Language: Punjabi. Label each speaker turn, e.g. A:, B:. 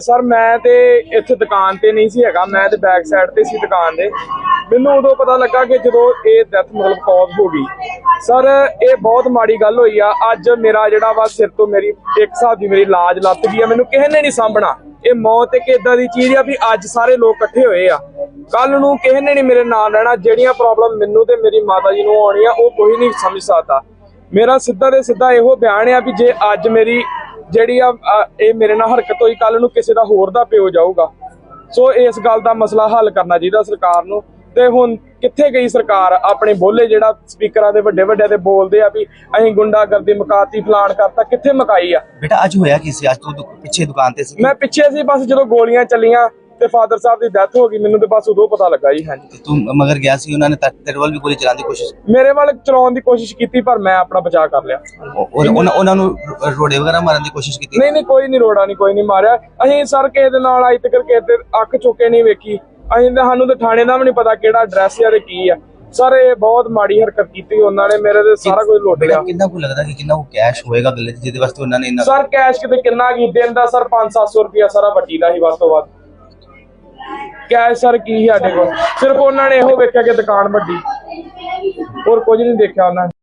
A: ਸਰ, ਮੈਂ ਤੇ ਇੱਥੇ ਦੁਕਾਨ ਤੇ ਨਹੀਂ ਸੀ ਹੈਗਾ। ਮੈਂ ਤੇ ਬੈਕ ਸਾਈਡ ਤੇ ਸੀ ਦੁਕਾਨ ਦੇ। ਮੈਨੂੰ ਉਦੋਂ ਪਤਾ ਲੱਗਾ ਕਿ ਜਦੋਂ ਇਹ ਡੈਥ ਮਤਲਬ ਕੌਜ਼ ਹੋ ਗਈ। ਸਰ, ਇਹ ਬਹੁਤ ਮਾੜੀ ਗੱਲ ਹੋਈ ਆ। ਅੱਜ ਮੇਰਾ ਜਿਹੜਾ ਵਾ ਸਿਰ ਤੋਂ ਮੇਰੀ ਇੱਕ ਹਿਸਾਬ ਦੀ ਮੇਰੀ ਲਾਜ ਲੱਤ ਗਈ ਆ। ਮੈਨੂੰ ਕਿਸੇ ਨੇ ਨਹੀਂ ਸਾਂਭਣਾ। ਇਹ ਮੌਤ ਇੱਕ ਇਦਾਂ ਦੀ ਚੀਜ਼ ਆ ਵੀ ਅੱਜ ਸਾਰੇ ਲੋਕ ਇਕੱਠੇ ਹੋਏ ਆ। ਕੱਲ ਨੂੰ ਕਿਸੇ ਨੇ ਨਹੀਂ ਮੇਰੇ ਨਾਲ ਰਹਿਣਾ। ਜਿਹੜੀਆਂ ਪ੍ਰੋਬਲਮ ਮੈਨੂੰ ਤੇ ਮੇਰੀ ਮਾਤਾ ਜੀ ਨੂੰ ਆਉਣੀ ਆ ਉਹ ਕੋਈ ਨਹੀਂ ਸਮਝ ਸਕਦਾ। ਮੇਰਾ ਸਿੱਧਾ ਤੇ ਸਿੱਧਾ ਇਹੋ ਬਿਆਨ ਆ ਵੀ ਜੇ ਅੱਜ ਮੇਰੀ ਜਿਹੜੀ ਆ ਇਹ ਮੇਰੇ ਨਾਲ ਹਰਕਤ ਹੋਈ ਕੱਲ ਨੂੰ ਕਿਸੇ ਦਾ ਹੋਰ ਦਾ ਪਿਓ ਜਾਊਗਾ। ਸੋ ਇਸ ਗੱਲ ਦਾ ਮਸਲਾ ਹੱਲ ਕਰਨਾ ਚਾਹੀਦਾ ਸਰਕਾਰ ਨੂੰ। ਤੇ ਹੁਣ ਕਿੱਥੇ ਗਈ ਸਰਕਾਰ? ਆਪਣੇ ਬੋਲੇ ਜਿਹੜਾ ਸਪੀਕਰਾਂ ਦੇ ਵੱਡੇ ਵੱਡੇ ਤੇ ਬੋਲਦੇ ਆ ਵੀ ਅਸੀਂ ਗੁੰਡਾਗਰਦੀ ਮਕਾਤੀ ਫਲਾਣ ਕਰਤਾ ਕਿੱਥੇ ਮਕਾਈ ਆ?
B: ਬੇਟਾ ਅੱਜ ਹੋਇਆ ਕੀ ਸੀ? ਅੱਜ ਤੂੰ ਦੁ- ਪਿੱਛੇ ਦੁਕਾਨ ਤੇ ਸੀ?
A: ਮੈਂ ਪਿੱਛੇ ਸੀ ਬਸ ਜਦੋਂ ਗੋਲੀਆਂ ਚੱਲੀਆਂ ਤੇ ਫਾਦਰ ਸਾਹਿਬ ਦੀ ਡੈਥ ਹੋ ਗਈ ਮੈਨੂੰ ਤੇ ਬਸ ਉਦੋਂ ਪਤਾ ਲੱਗਾ ਜੀ। ਹਾਂਜੀ
B: ਤੇ ਤੂੰ ਮਗਰ ਗਿਆ ਸੀ ਉਹਨਾਂ ਨੇ ਤਾਂ ਤੇਰੇ ਵੱਲ ਵੀ ਗੋਲੀ ਚਲਾਉਣ ਦੀ ਕੋਸ਼ਿਸ਼
A: ਮੇਰੇ ਵੱਲ ਚਲਾਉਣ ਦੀ ਕੋਸ਼ਿਸ਼ ਕੀਤੀ ਪਰ ਮੈਂ ਆਪਣਾ ਬਚਾਅ ਕਰ ਲਿਆ।
B: ਉਹ- ਉਹਨਾਂ ਉਹਨਾਂ ਨੂੰ ਰੋ- ਰੋੜੇ ਵਗੈਰਾ ਮਾਰਨ ਦੀ ਕੋਸ਼ਿਸ਼ ਕੀਤੀ?
A: ਨਹੀਂ ਨਹੀਂ ਕੋਈ ਨਹੀਂ ਰੋੜਾ ਨਹੀਂ ਕੋਈ ਨਹੀਂ ਮਾਰਿਆ। ਅਸੀਂ ਸਰ ਕਿਸੇ ਦੇ ਨਾਲ ਅੱਜ ਤੱਕ ਕਿਸੇ ਦੇ ਅੱਖ ਚੁੱਕੇ ਨਹੀਂ ਵੇਖੀ। ਅਸੀਂ ਤਾਂ ਸਾਨੂੰ ਤਾਂ ਥਾਣੇ ਦਾ ਵੀ ਨਹੀਂ ਪਤਾ ਕਿਹੜਾ ਐਡਰੈਸ ਆ ਤੇ ਕੀ ਆ। ਸਰ ਇਹ ਬਹੁਤ ਮਾੜੀ ਹਰਕਤ ਕੀਤੀ ਉਹਨਾਂ ਨੇ ਮੇਰੇ ਤੇ ਸਾਰਾ ਕੁਝ ਲੁੱਟ
B: ਬੇਟਾ
A: ਲਿਆ।
B: ਕਿੰਨਾ ਕੁ ਲੱਗਦਾ ਕਿ ਕਿੰਨਾ ਕੁ ਕੈਸ਼ ਹੋਏਗਾ ਗੱਲੇ 'ਚ ਜਿਹਦੇ ਵਾਸਤੇ ਉਹਨਾਂ ਨੇ ਇੰਨਾ
A: ਸਰ ਕੈਸ਼ ਕਿਤੇ ਕਿੰਨਾ ਕੀ ਦਿਨ ਦਾ ਸਰ 5-700 ਰੁਪਿਆ ਸਾਰਾ ਵੱਟੀ ਦਾ ਹੀ ਵੱਧ ਤੋਂ ਵੱਧ। ਕੈਸ਼ ਸਰ, ਕੀ ਸੀ ਸਾਡੇ ਕੋਲ? ਸਿਰਫ ਉਹਨਾਂ ਨੇ ਇਹੋ ਵੇਖਿਆ ਕਿ ਦੁਕਾਨ ਵੱਡੀ। ਹੋਰ ਕੁਝ ਨਹੀਂ ਦੇਖਿਆ ਉਹਨਾਂ ਨੇ।